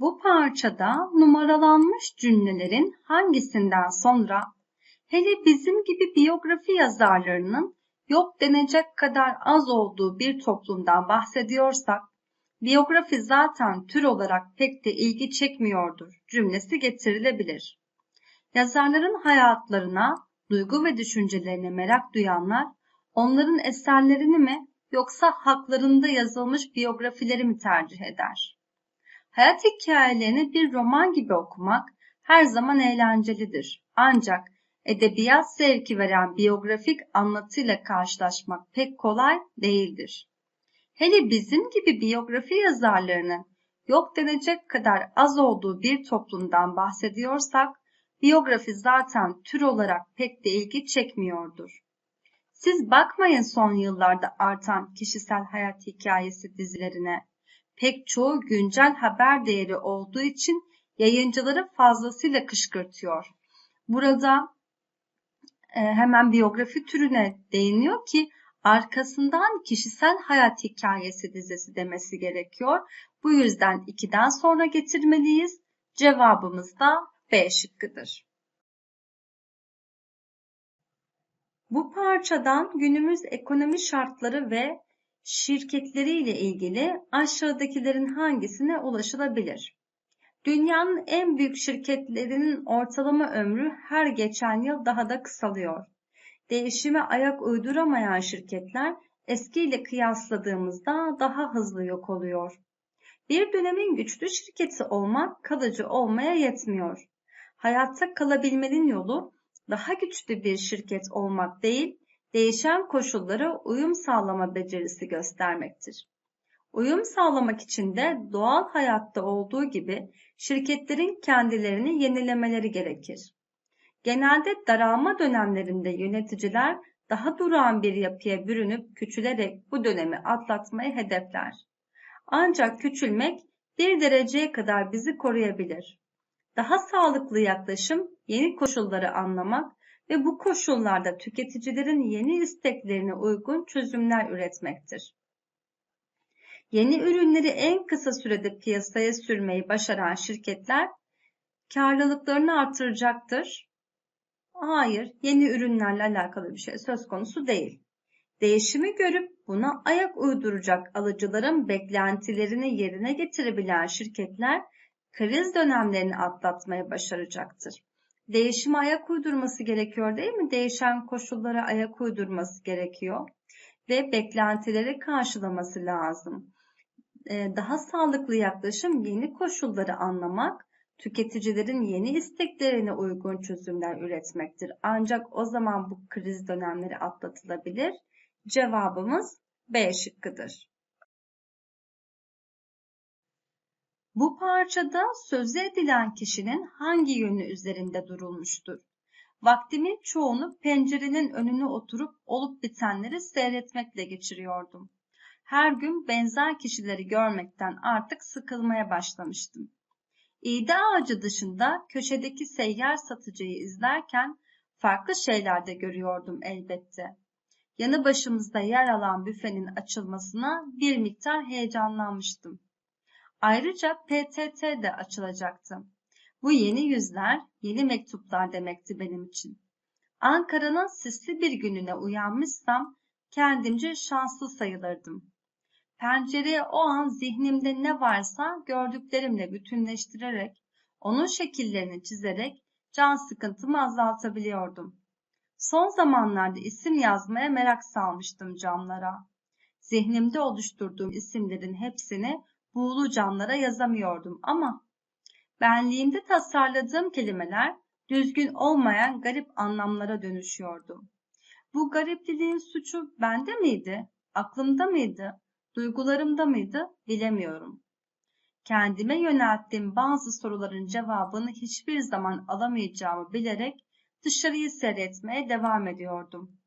Bu parçada numaralanmış cümlelerin hangisinden sonra hele bizim gibi biyografi yazarlarının yok denecek kadar az olduğu bir toplumdan bahsediyorsak, biyografi zaten tür olarak pek de ilgi çekmiyordur cümlesi getirilebilir. Yazarların hayatlarına, duygu ve düşüncelerine merak duyanlar, onların eserlerini mi yoksa haklarında yazılmış biyografileri mi tercih eder? Hayat hikayelerini bir roman gibi okumak her zaman eğlencelidir. Ancak edebiyat zevki veren biyografik anlatıyla karşılaşmak pek kolay değildir. Hele bizim gibi biyografi yazarlarının yok denecek kadar az olduğu bir toplumdan bahsediyorsak, biyografi zaten tür olarak pek de ilgi çekmiyordur. Siz bakmayın son yıllarda artan kişisel hayat hikayesi dizilerine. Pek çoğu güncel haber değeri olduğu için yayıncıları fazlasıyla kışkırtıyor. Burada e, hemen biyografi türüne değiniyor ki arkasından kişisel hayat hikayesi dizisi demesi gerekiyor. Bu yüzden 2'den sonra getirmeliyiz. Cevabımız da B şıkkıdır. Bu parçadan günümüz ekonomi şartları ve şirketleriyle ilgili aşağıdakilerin hangisine ulaşılabilir? Dünyanın en büyük şirketlerinin ortalama ömrü her geçen yıl daha da kısalıyor. Değişime ayak uyduramayan şirketler eskiyle kıyasladığımızda daha hızlı yok oluyor. Bir dönemin güçlü şirketi olmak kalıcı olmaya yetmiyor. Hayatta kalabilmenin yolu daha güçlü bir şirket olmak değil, değişen koşullara uyum sağlama becerisi göstermektir. Uyum sağlamak için de doğal hayatta olduğu gibi şirketlerin kendilerini yenilemeleri gerekir. Genelde daralma dönemlerinde yöneticiler daha durağan bir yapıya bürünüp küçülerek bu dönemi atlatmayı hedefler. Ancak küçülmek bir dereceye kadar bizi koruyabilir. Daha sağlıklı yaklaşım yeni koşulları anlamak ve bu koşullarda tüketicilerin yeni isteklerine uygun çözümler üretmektir. Yeni ürünleri en kısa sürede piyasaya sürmeyi başaran şirketler karlılıklarını artıracaktır. Hayır, yeni ürünlerle alakalı bir şey söz konusu değil. Değişimi görüp buna ayak uyduracak alıcıların beklentilerini yerine getirebilen şirketler kriz dönemlerini atlatmayı başaracaktır. Değişime ayak uydurması gerekiyor değil mi? Değişen koşullara ayak uydurması gerekiyor ve beklentileri karşılaması lazım. Ee, daha sağlıklı yaklaşım yeni koşulları anlamak, tüketicilerin yeni isteklerine uygun çözümler üretmektir. Ancak o zaman bu kriz dönemleri atlatılabilir. Cevabımız B şıkkıdır. Bu parçada sözü edilen kişinin hangi yönü üzerinde durulmuştur? Vaktimin çoğunu pencerenin önüne oturup olup bitenleri seyretmekle geçiriyordum. Her gün benzer kişileri görmekten artık sıkılmaya başlamıştım. İğde ağacı dışında köşedeki seyyar satıcıyı izlerken farklı şeyler de görüyordum elbette. Yanı başımızda yer alan büfenin açılmasına bir miktar heyecanlanmıştım. Ayrıca PTT de açılacaktı. Bu yeni yüzler, yeni mektuplar demekti benim için. Ankara'nın sisli bir gününe uyanmışsam kendimce şanslı sayılırdım. Pencereye o an zihnimde ne varsa gördüklerimle bütünleştirerek, onun şekillerini çizerek can sıkıntımı azaltabiliyordum. Son zamanlarda isim yazmaya merak salmıştım camlara. Zihnimde oluşturduğum isimlerin hepsini buğulu camlara yazamıyordum ama benliğimde tasarladığım kelimeler düzgün olmayan garip anlamlara dönüşüyordu. Bu garipliliğin suçu bende miydi? Aklımda mıydı? Duygularımda mıydı? Bilemiyorum. Kendime yönelttiğim bazı soruların cevabını hiçbir zaman alamayacağımı bilerek dışarıyı seyretmeye devam ediyordum.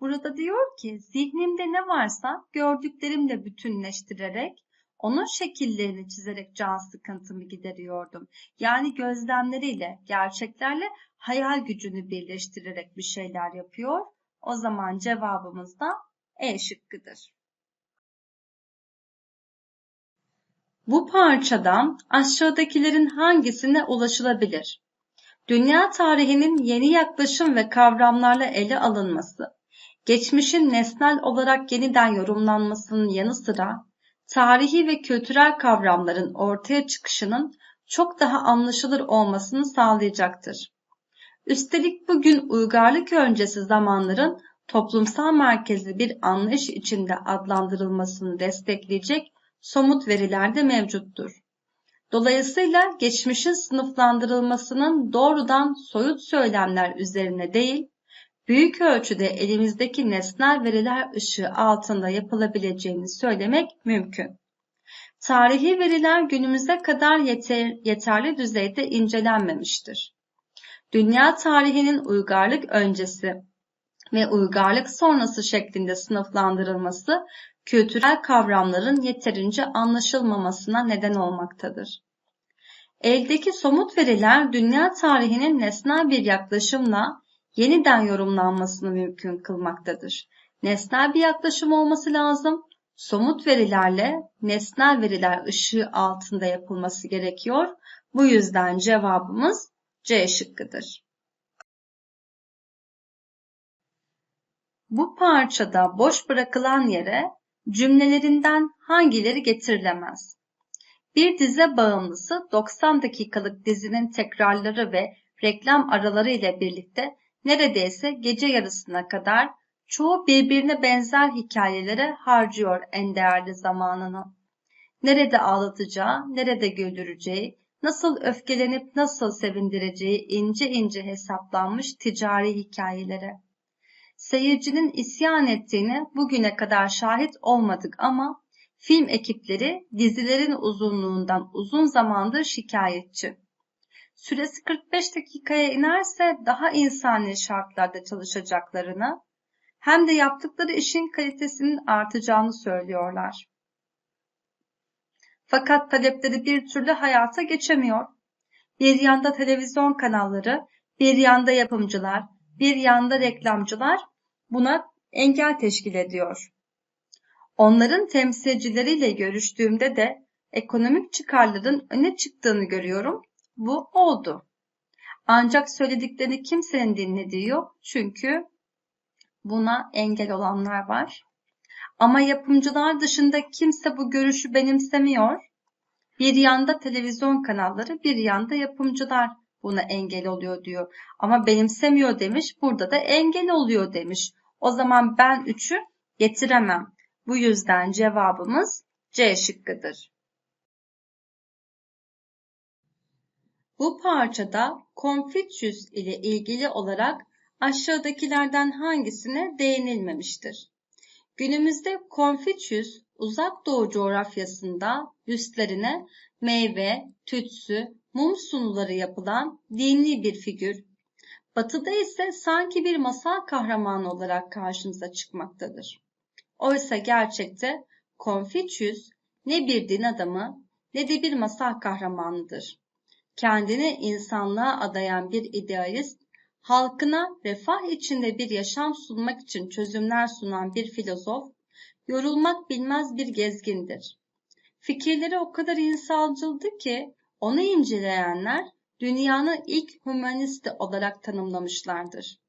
Burada diyor ki zihnimde ne varsa gördüklerimle bütünleştirerek onun şekillerini çizerek can sıkıntımı gideriyordum. Yani gözlemleriyle, gerçeklerle hayal gücünü birleştirerek bir şeyler yapıyor. O zaman cevabımız da E şıkkıdır. Bu parçadan aşağıdakilerin hangisine ulaşılabilir? Dünya tarihinin yeni yaklaşım ve kavramlarla ele alınması, geçmişin nesnel olarak yeniden yorumlanmasının yanı sıra tarihi ve kültürel kavramların ortaya çıkışının çok daha anlaşılır olmasını sağlayacaktır. Üstelik bugün uygarlık öncesi zamanların toplumsal merkezli bir anlayış içinde adlandırılmasını destekleyecek somut veriler de mevcuttur. Dolayısıyla geçmişin sınıflandırılmasının doğrudan soyut söylemler üzerine değil, büyük ölçüde elimizdeki nesnel veriler ışığı altında yapılabileceğini söylemek mümkün. Tarihi veriler günümüze kadar yeter, yeterli düzeyde incelenmemiştir. Dünya tarihinin uygarlık öncesi ve uygarlık sonrası şeklinde sınıflandırılması kültürel kavramların yeterince anlaşılmamasına neden olmaktadır. Eldeki somut veriler dünya tarihinin nesnel bir yaklaşımla yeniden yorumlanmasını mümkün kılmaktadır. Nesnel bir yaklaşım olması lazım. Somut verilerle nesnel veriler ışığı altında yapılması gerekiyor. Bu yüzden cevabımız C şıkkıdır. Bu parçada boş bırakılan yere cümlelerinden hangileri getirilemez? Bir dize bağımlısı 90 dakikalık dizinin tekrarları ve reklam araları ile birlikte neredeyse gece yarısına kadar çoğu birbirine benzer hikayelere harcıyor en değerli zamanını. Nerede ağlatacağı, nerede güldüreceği, nasıl öfkelenip nasıl sevindireceği ince ince hesaplanmış ticari hikayelere. Seyircinin isyan ettiğini bugüne kadar şahit olmadık ama film ekipleri dizilerin uzunluğundan uzun zamandır şikayetçi. Süresi 45 dakikaya inerse daha insani şartlarda çalışacaklarını hem de yaptıkları işin kalitesinin artacağını söylüyorlar. Fakat talepleri bir türlü hayata geçemiyor. Bir yanda televizyon kanalları, bir yanda yapımcılar, bir yanda reklamcılar buna engel teşkil ediyor. Onların temsilcileriyle görüştüğümde de ekonomik çıkarların öne çıktığını görüyorum. Bu oldu. Ancak söylediklerini kimsenin dinlediği yok çünkü buna engel olanlar var. Ama yapımcılar dışında kimse bu görüşü benimsemiyor. Bir yanda televizyon kanalları, bir yanda yapımcılar buna engel oluyor diyor. Ama benimsemiyor demiş, burada da engel oluyor demiş. O zaman ben 3'ü getiremem. Bu yüzden cevabımız C şıkkıdır. Bu parçada Confucius ile ilgili olarak aşağıdakilerden hangisine değinilmemiştir? Günümüzde Confucius uzak doğu coğrafyasında üstlerine meyve, tütsü, mum sunuları yapılan dini bir figür. Batıda ise sanki bir masal kahramanı olarak karşımıza çıkmaktadır. Oysa gerçekte Confucius ne bir din adamı ne de bir masal kahramanıdır. Kendini insanlığa adayan bir idealist, halkına refah içinde bir yaşam sunmak için çözümler sunan bir filozof, yorulmak bilmez bir gezgindir. Fikirleri o kadar insancıldı ki onu inceleyenler dünyanın ilk humanisti olarak tanımlamışlardır.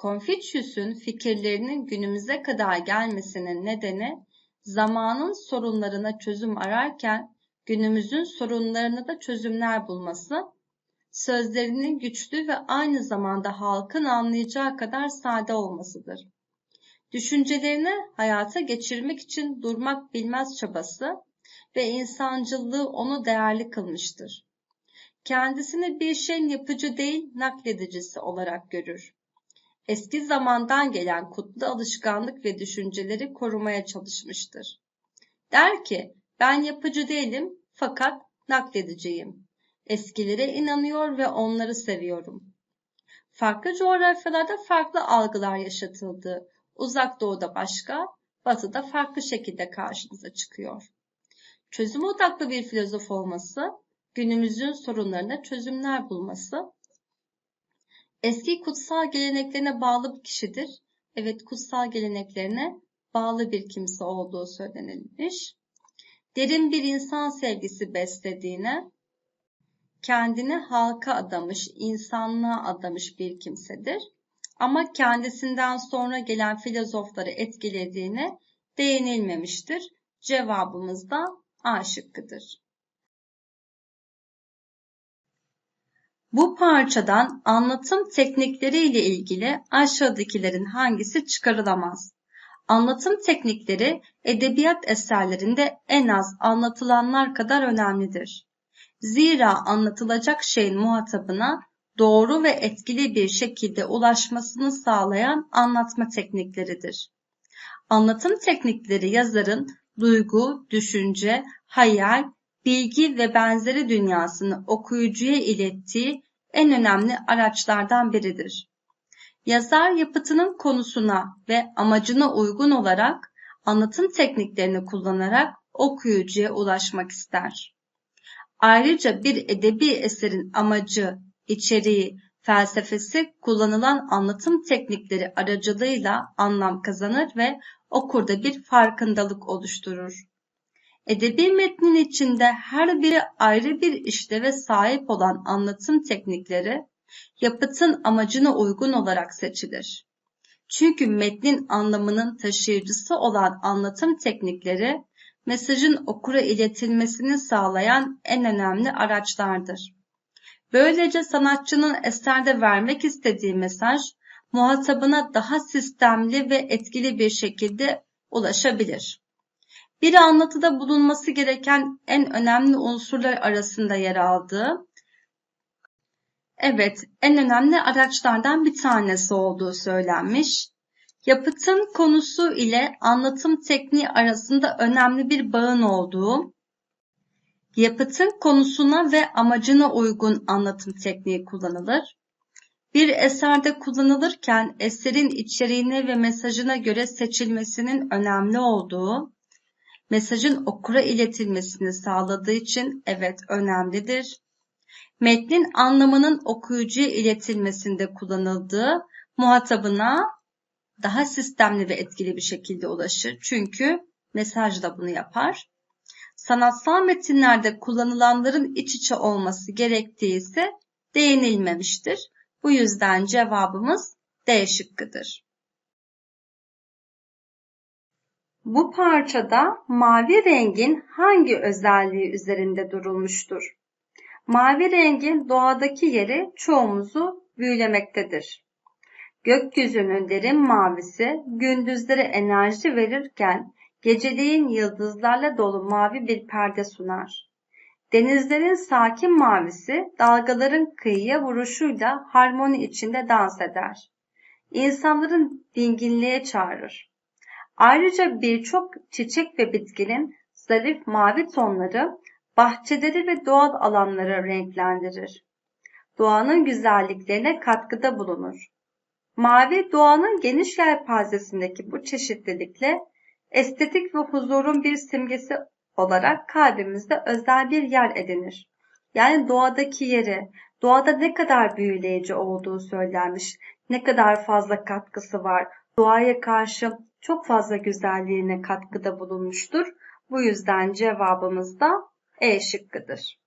Confucius'un fikirlerinin günümüze kadar gelmesinin nedeni zamanın sorunlarına çözüm ararken günümüzün sorunlarına da çözümler bulması, sözlerinin güçlü ve aynı zamanda halkın anlayacağı kadar sade olmasıdır. Düşüncelerini hayata geçirmek için durmak bilmez çabası ve insancılığı onu değerli kılmıştır. Kendisini bir şeyin yapıcı değil nakledicisi olarak görür. Eski zamandan gelen kutlu alışkanlık ve düşünceleri korumaya çalışmıştır. Der ki, ben yapıcı değilim fakat naklediciyim. Eskilere inanıyor ve onları seviyorum. Farklı coğrafyalarda farklı algılar yaşatıldı. Uzak doğuda başka, batıda farklı şekilde karşımıza çıkıyor. Çözüm odaklı bir filozof olması, günümüzün sorunlarına çözümler bulması, eski kutsal geleneklerine bağlı bir kişidir. Evet kutsal geleneklerine bağlı bir kimse olduğu söylenilmiş. Derin bir insan sevgisi beslediğine, kendini halka adamış, insanlığa adamış bir kimsedir. Ama kendisinden sonra gelen filozofları etkilediğine değinilmemiştir. Cevabımız da A şıkkıdır. Bu parçadan anlatım teknikleri ile ilgili aşağıdakilerin hangisi çıkarılamaz? Anlatım teknikleri edebiyat eserlerinde en az anlatılanlar kadar önemlidir. Zira anlatılacak şeyin muhatabına doğru ve etkili bir şekilde ulaşmasını sağlayan anlatma teknikleridir. Anlatım teknikleri yazarın duygu, düşünce, hayal, bilgi ve benzeri dünyasını okuyucuya ilettiği en önemli araçlardan biridir. Yazar yapıtının konusuna ve amacına uygun olarak anlatım tekniklerini kullanarak okuyucuya ulaşmak ister. Ayrıca bir edebi eserin amacı, içeriği, felsefesi kullanılan anlatım teknikleri aracılığıyla anlam kazanır ve okurda bir farkındalık oluşturur. Edebi metnin içinde her biri ayrı bir işleve sahip olan anlatım teknikleri yapıtın amacına uygun olarak seçilir. Çünkü metnin anlamının taşıyıcısı olan anlatım teknikleri mesajın okura iletilmesini sağlayan en önemli araçlardır. Böylece sanatçının eserde vermek istediği mesaj muhatabına daha sistemli ve etkili bir şekilde ulaşabilir. Bir anlatıda bulunması gereken en önemli unsurlar arasında yer aldığı, evet en önemli araçlardan bir tanesi olduğu söylenmiş. Yapıtın konusu ile anlatım tekniği arasında önemli bir bağın olduğu, yapıtın konusuna ve amacına uygun anlatım tekniği kullanılır. Bir eserde kullanılırken eserin içeriğine ve mesajına göre seçilmesinin önemli olduğu, mesajın okura iletilmesini sağladığı için evet önemlidir. Metnin anlamının okuyucuya iletilmesinde kullanıldığı, muhatabına daha sistemli ve etkili bir şekilde ulaşır. Çünkü mesaj da bunu yapar. Sanatsal metinlerde kullanılanların iç içe olması gerektiği ise değinilmemiştir. Bu yüzden cevabımız D şıkkıdır. Bu parçada mavi rengin hangi özelliği üzerinde durulmuştur? Mavi rengin doğadaki yeri çoğumuzu büyülemektedir. Gökyüzünün derin mavisi gündüzlere enerji verirken geceleyin yıldızlarla dolu mavi bir perde sunar. Denizlerin sakin mavisi dalgaların kıyıya vuruşuyla harmoni içinde dans eder. İnsanların dinginliğe çağırır. Ayrıca birçok çiçek ve bitkinin zarif mavi tonları bahçeleri ve doğal alanları renklendirir. Doğanın güzelliklerine katkıda bulunur. Mavi doğanın geniş yelpazesindeki bu çeşitlilikle estetik ve huzurun bir simgesi olarak kalbimizde özel bir yer edinir. Yani doğadaki yeri, doğada ne kadar büyüleyici olduğu söylenmiş, ne kadar fazla katkısı var, doğaya karşı çok fazla güzelliğine katkıda bulunmuştur. Bu yüzden cevabımız da E şıkkıdır.